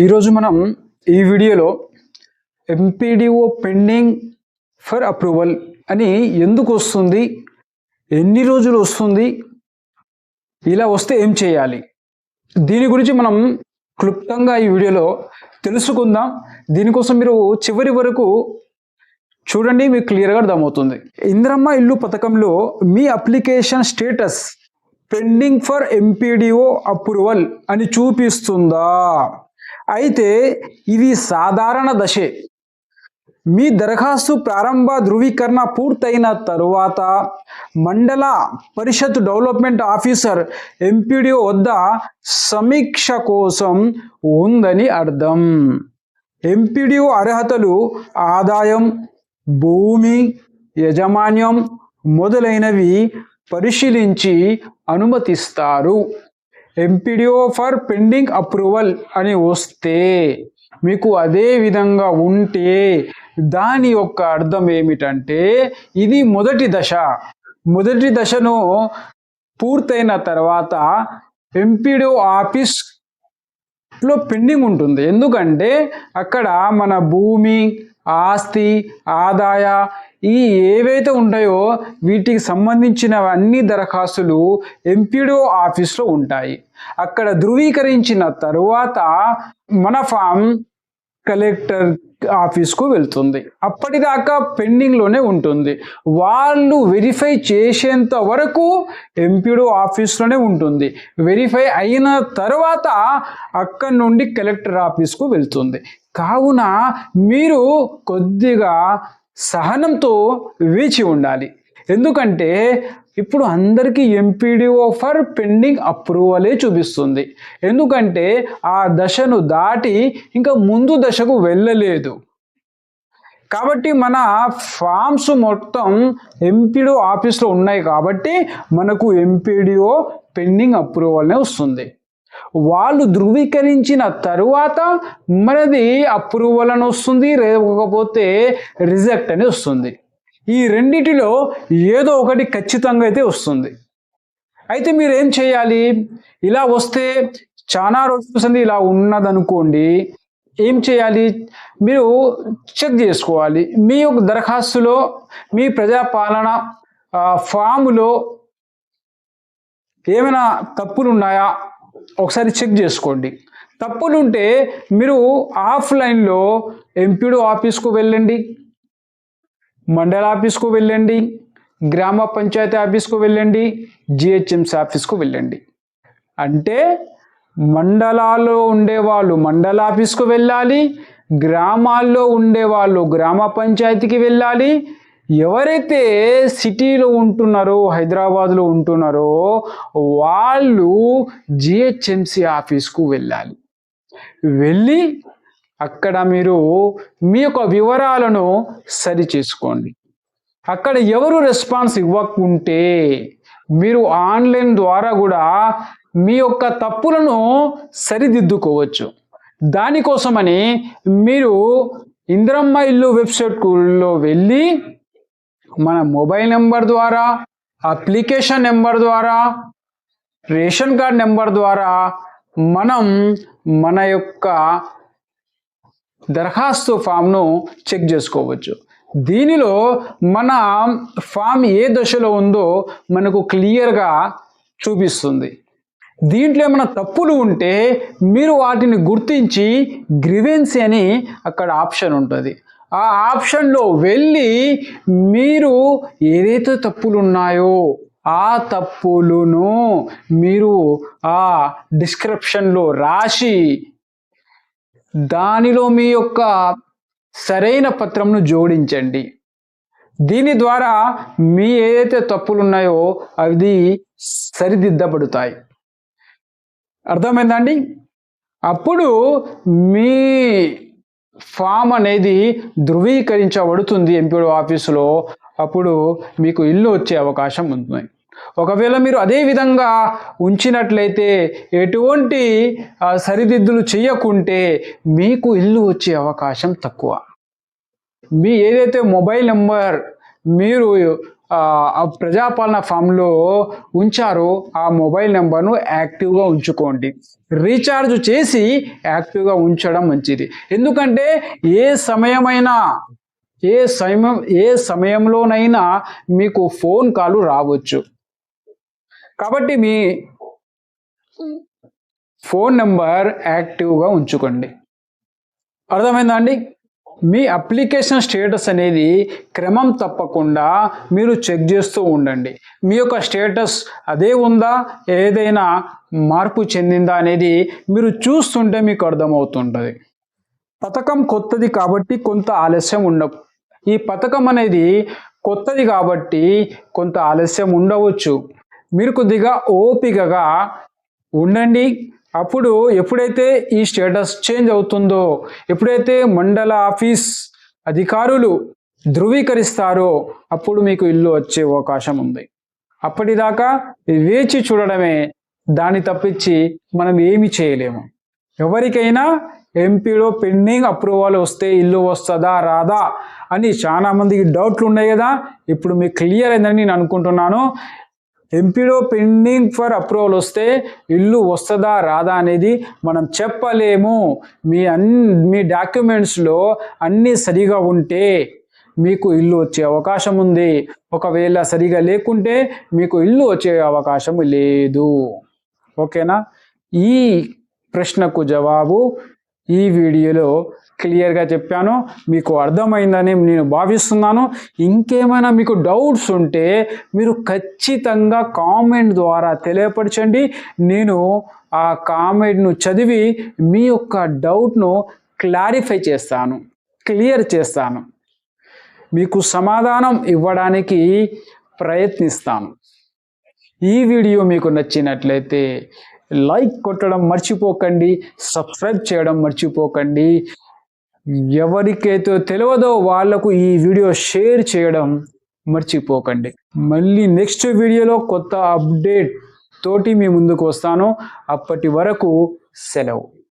ఈరోజు మనం ఈ వీడియోలో ఎంపీడీఓ పెండింగ్ ఫర్ అప్రూవల్ అని ఎందుకు వస్తుంది? ఎన్ని రోజులు వస్తుంది? ఇలా వస్తే ఏం చేయాలి? దీని గురించి మనం క్లుప్తంగా ఈ వీడియోలో తెలుసుకుందాం. దీనికోసం మీరు చివరి వరకు చూడండి మీకు క్లియర్గా అర్థమవుతుంది. ఇంద్రమ్మ ఇల్లు పథకంలో మీ application status pending for MPDO approval అని చూపిస్తుందా? అయితే ఇది సాధారణ దశే. మీ దరఖాస్తు ప్రారంభ ధృవీకరణ పూర్తయిన తరువాత మండల పరిషత్ డెవలప్మెంట్ ఆఫీసర్ ఎంపీడీఓ వద్ద సమీక్ష కోసం ఉందని అర్థం. ఎంపీడీఓ అర్హతలు ఆదాయం భూమి యజమాన్యం మొదలైనవి పరిశీలించి అనుమతిస్తారు. ఎంపీడిఓ ఫర్ పెండింగ్ అప్రూవల్ అని వస్తే మీకు అదే విధంగా ఉంటే దాని యొక్క అర్థం ఏమిటంటే ఇది మొదటి దశ. మొదటి దశను పూర్తయిన తర్వాత ఎంపీడీఓ ఆఫీస్లో పెండింగ్ ఉంటుంది. ఎందుకంటే అక్కడ మన భూమి ఆస్తి ఆదాయ ఈ ఏవైతే ఉంటాయో వీటికి సంబంధించిన అన్ని దరఖాస్తులు ఎంపీడీఓ ఆఫీస్లో ఉంటాయి. అక్కడ ధృవీకరించిన తరువాత మన ఫామ్ కలెక్టర్ ఆఫీస్కు వెళ్తుంది. అప్పటిదాకా పెండింగ్లోనే ఉంటుంది. వాళ్ళు వెరిఫై చేసేంత వరకు ఎంపీడో ఆఫీస్లోనే ఉంటుంది. వెరిఫై అయిన తర్వాత అక్కడి నుండి కలెక్టర్ ఆఫీస్కు వెళ్తుంది. కావున మీరు కొద్దిగా సహనంతో వేచి ఉండాలి. ఎందుకంటే ఇప్పుడు అందరికీ ఎంపీడీఓ ఫర్ పెండింగ్ అప్రూవలే చూపిస్తుంది. ఎందుకంటే ఆ దశను దాటి ఇంకా ముందు దశకు వెళ్ళలేదు. కాబట్టి మన ఫామ్స్ మొత్తం ఎంపీడీఓ ఆఫీస్లో ఉన్నాయి కాబట్టి మనకు ఎంపీడీఓ పెండింగ్ అప్రూవల్నే వస్తుంది. వాళ్ళు ధృవీకరించిన తరువాత మనది అప్రూవల్ అని వస్తుంది లేకపోతే రిజెక్ట్ అని వస్తుంది. ఈ రెండిటిలో ఏదో ఒకటి ఖచ్చితంగా అయితే వస్తుంది. అయితే మీరు ఏం చేయాలి? ఇలా వస్తే చాలా రోజుల సంది ఇలా ఉన్నదనుకోండి ఏం చేయాలి? మీరు చెక్ చేసుకోవాలి. మీ యొక్క దరఖాస్తులో మీ ప్రజాపాలన ఫాములో ఏమైనా తప్పులు ఉన్నాయా ఒకసారి చెక్ చేసుకోండి. తప్పులు ఉంటే మీరు ఆఫ్లైన్లో ఎంపీడో ఆఫీస్కు వెళ్ళండి. మండల ఆఫీస్కు వెళ్ళండి గ్రామ పంచాయతీ ఆఫీస్కు వెళ్ళండి జిహెచ్ఎంసీ ఆఫీస్కు వెళ్ళండి. అంటే మండలాల్లో ఉండేవాళ్ళు మండల ఆఫీస్కు వెళ్ళాలి గ్రామాల్లో ఉండేవాళ్ళు గ్రామ పంచాయతీకి వెళ్ళాలి. ఎవరైతే సిటీలో ఉంటున్నారో హైదరాబాద్లో ఉంటున్నారో వాళ్ళు జిహెచ్ఎంసీ ఆఫీస్కు వెళ్ళాలి. వెళ్ళి అక్కడ మీరు మీ యొక్క వివరాలను సరి చేసుకోండి. అక్కడ ఎవరు రెస్పాన్స్ ఇవ్వకుంటే మీరు ఆన్లైన్ ద్వారా కూడా మీ యొక్క తప్పులను సరిదిద్దుకోవచ్చు. దానికోసమని మీరు ఇంద్రమ్మ ఇల్లు వెబ్సైట్లో వెళ్ళి మన మొబైల్ నెంబర్ ద్వారా అప్లికేషన్ నెంబర్ ద్వారా రేషన్ కార్డ్ నెంబర్ ద్వారా మనం మన యొక్క దరఖాస్తు ఫామ్ను చెక్ చేసుకోవచ్చు. దీనిలో మన ఫామ్ ఏ దశలో ఉందో మనకు క్లియర్గా చూపిస్తుంది. దీంట్లో ఏమైనా తప్పులు ఉంటే మీరు వాటిని గుర్తించి గ్రివెన్సీ అని అక్కడ ఆప్షన్ ఉంటుంది. ఆ ఆప్షన్లో వెళ్ళి మీరు ఏదైతే తప్పులు ఉన్నాయో ఆ తప్పులను మీరు ఆ డిస్క్రిప్షన్లో రాసి దానిలో మీ యొక్క సరైన పత్రంను జోడించండి. దీని ద్వారా మీ ఏదైతే తప్పులు ఉన్నాయో అవి సరిదిద్దబడతాయి. అర్థమైందండి? అప్పుడు మీ ఫామ్ అనేది ధృవీకరించబడుతుంది ఎంపీడో ఆఫీసులో. అప్పుడు మీకు ఇల్లు వచ్చే అవకాశం ఉంది ఒకవేళ మీరు అదే విధంగా ఉంచినట్లయితే ఎటువంటి సరిదిద్దులు చేయకుంటే మీకు ఇల్లు వచ్చే అవకాశం తక్కువ. మీ ఏదైతే మొబైల్ నెంబర్ మీరు ఆ ప్రజాపాలన ఫామ్లో ఉంచారో ఆ మొబైల్ నెంబర్ను యాక్టివ్గా ఉంచుకోండి. రీఛార్జ్ చేసి యాక్టివ్గా ఉంచడం మంచిది. ఎందుకంటే ఏ సమయమైనా ఏ సమయం ఏ సమయంలోనైనా మీకు ఫోన్ కాల్ రావచ్చు. కాబట్టి మీ ఫోన్ నెంబర్ యాక్టివ్గా ఉంచుకోండి. అర్థమైందా అండి? మీ అప్లికేషన్ స్టేటస్ అనేది క్రమం తప్పకుండా మీరు చెక్ చేస్తూ ఉండండి. మీ యొక్క స్టేటస్ అదే ఉందా? ఏదైనా మార్పు చెందిందా అనేది మీరు చూస్తుంటే మీకు అర్థమవుతుంటుంది. పథకం కొత్తది కాబట్టి కొంత ఆలస్యం ఉండ ఈ పథకం అనేది కొత్తది కాబట్టి కొంత ఆలస్యం ఉండవచ్చు. మీరు కొద్దిగా ఓపికగా ఉండండి. అప్పుడు ఎప్పుడైతే ఈ స్టేటస్ చేంజ్ అవుతుందో ఎప్పుడైతే మండల ఆఫీస్ అధికారులు ధృవీకరిస్తారో అప్పుడు మీకు ఇల్లు వచ్చే అవకాశం ఉంది. అప్పటిదాకా వేచి చూడడమే దాన్ని తప్పించి మనం ఏమి చేయలేము. ఎవరికైనా ఎంపీలో పెండింగ్ అప్రూవల్ వస్తే ఇల్లు వస్తుందా రాదా అని చాలా మందికి డౌట్లు ఉన్నాయి కదా. ఇప్పుడు మీకు క్లియర్ అయిందని నేను అనుకుంటున్నాను. ఎంపీలో పెండింగ్ ఫర్ అప్రూవల్ వస్తే ఇల్లు వస్తుందా రాదా అనేది మనం చెప్పలేము. మీ అన్ మీ డాక్యుమెంట్స్లో అన్నీ సరిగా ఉంటే మీకు ఇల్లు వచ్చే అవకాశం ఉంది. ఒకవేళ సరిగా లేకుంటే మీకు ఇల్లు వచ్చే అవకాశం లేదు. ఓకేనా? ఈ ప్రశ్నకు జవాబు ఈ వీడియోలో క్లియర్గా చెప్పాను. మీకు అర్థమైందని నేను భావిస్తున్నాను. ఇంకేమైనా మీకు డౌట్స్ ఉంటే మీరు ఖచ్చితంగా కామెంట్ ద్వారా తెలియపరచండి. నేను ఆ కామెంట్ను చదివి మీ యొక్క డౌట్ను క్లారిఫై చేస్తాను. క్లియర్ చేస్తాను. మీకు సమాధానం ఇవ్వడానికి ప్రయత్నిస్తాను. ఈ వీడియో మీకు నచ్చినట్లయితే లైక్ కొట్టడం మర్చిపోకండి. సబ్స్క్రైబ్ చేయడం మర్చిపోకండి. ఎవరికైతే తెలియదో వాళ్ళకు ఈ వీడియో షేర్ చేయడం మర్చిపోకండి. మళ్ళీ నెక్స్ట్ వీడియోలో కొత్త అప్డేట్ తోటి మీ ముందుకు వస్తాను. అప్పటి వరకు సెలవు.